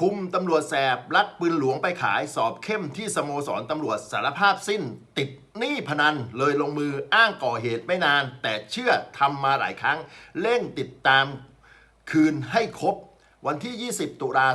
คุมตำรวจแสบลักปืนหลวงไปขายสอบเข้มที่สโมสรตำรวจสารภาพสิ้น ติดหนี้พนันเลยลงมืออ้างก่อเหตุไม่นาน แต่เชื่อทำมาหลายครั้ง เร่งติดตามคืนให้ครบ วันที่ 20 ตุลา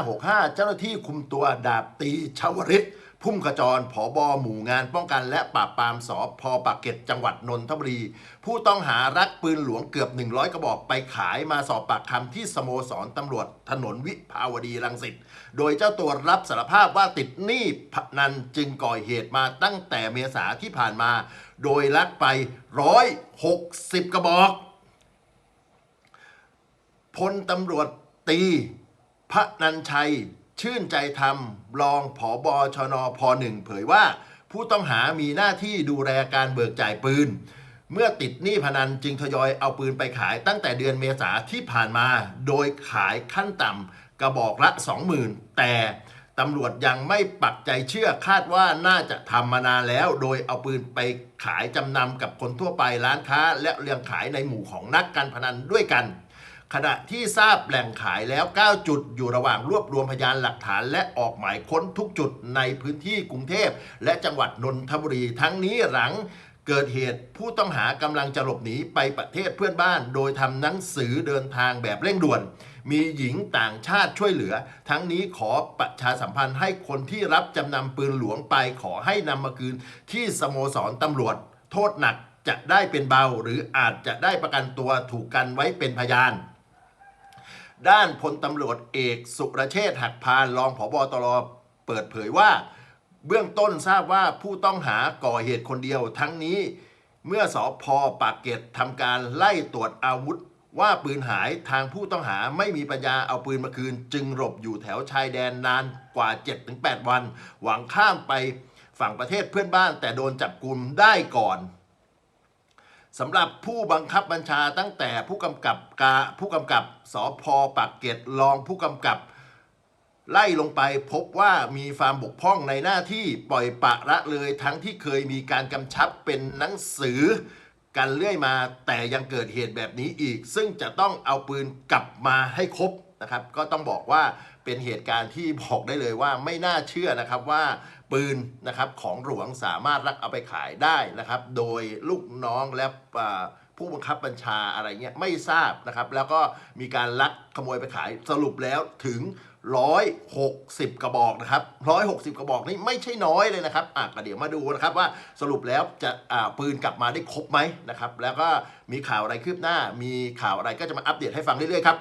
2565 เจ้าหน้าที่คุมตัวดาบตีชาวริต พุ่มขจรผอบอหมู่งานป้องกันและปราบปรามสอพปากเกร็ดจังหวัดนนทบุรี ผู้ต้องหารักปืนหลวงเกือบ 100 กระบอกไปขายมาสอบปากคำที่สโมสรตำรวจถนนวิภาวดีรังสิต โดยเจ้าตัวรับสารภาพว่าติดหนี้พนันจึงก่อเหตุมาตั้งแต่เมษาที่ผ่านมา โดยลักไป 160 กระบอกพลตำรวจตีพระนันชัย ชื่นใจธรรมรองผอบอชนพหนึ่งเผยว่า ผู้ต้องหามีหน้าที่ดูแลการเบิกจ่ายปืน เมื่อติดหนี้พนันจึงทยอยเอาปืนไปขายตั้งแต่เดือนเมษาที่ผ่านมา โดยขายขั้นต่ำกระบอกละ 20,000 แต่ตำรวจยังไม่ปักใจเชื่อคาดว่าน่าจะทำมานานแล้ว โดยเอาปืนไปขายจำนำกับคนทั่วไปร้านค้า และเรียงขายในหมู่ของนักการพนันด้วยกัน ขณะที่ทราบแหล่งขายแล้ว 9 จุดอยู่ระหว่างรวบรวมพยานหลักฐาน และออกหมายค้นทุกจุดในพื้นที่กรุงเทพ และจังหวัดนนทบุรีทั้งนี้หลังเกิดเหตุผู้ต้องหากำลังจะหลบหนีไปประเทศเพื่อนบ้าน โดยทำหนังสือเดินทางแบบเร่งด่วน มีหญิงต่างชาติช่วยเหลือ ทั้งนี้ขอประชาสัมพันธ์ให้คนที่รับจำนำปืนหลวงไปขอให้นำมาคืนที่สโมสรตำรวจ โทษหนักจะได้เป็นเบา หรืออาจจะได้ประกันตัวถูกกันไว้เป็นพยาน ด้านพลตำรวจเอกสุรเชษฐ์หักพานรองผบตรเปิดเผยว่า เบื้องต้นทราบว่าผู้ต้องหาก่อเหตุคนเดียวทั้งนี้ เมื่อสอพอปากเกร็ดทำการไล่ตรวจอาวุธ ว่าปืนหายทางผู้ต้องหาไม่มีปัญญาเอาปืนมาคืน จึงหลบอยู่แถวชายแดนนานกว่า 7-8 วัน หวังข้ามไปฝั่งประเทศเพื่อนบ้านแต่โดนจับกลุ่มได้ก่อน สำหรับผู้บังคับบัญชาตั้งแต่ผู้กำกับกาผู้กำกับสอพอปากเกร็ดรองผู้กำกับ ไล่ลงไปพบว่ามีความบกพร่องในหน้าที่ปล่อยปะละเลยทั้งที่เคยมีการกำชับเป็นหนังสือ กันเรื่อยมาแต่ยังเกิดเหตุแบบนี้อีก ซึ่งจะต้องเอาปืนกลับมาให้ครบนะครับ ก็ต้องบอกว่า เป็นเหตุการณ์ที่บอกได้เลยว่าไม่น่าเชื่อนะครับว่าปืนนะครับของหลวงสามารถรักเอาไปขายได้นะครับ โดยลูกน้องและผู้บังคับบัญชาอะไรเงี้ยไม่ทราบนะครับ แล้วก็มีการลักขโมยไปขายสรุปแล้วถึง 160 กระบอกนะครับ 160 กระบอกนี่ไม่ใช่น้อยเลยนะครับอะเดี๋ยวมาดูนะครับว่าสรุปแล้วจะอ่าปืนกลับมาได้ครบไหมนะครับ แล้วก็มีข่าวอะไรคืบหน้า มีข่าวอะไรก็จะมาอัปเดตให้ฟังเรื่อยๆครับ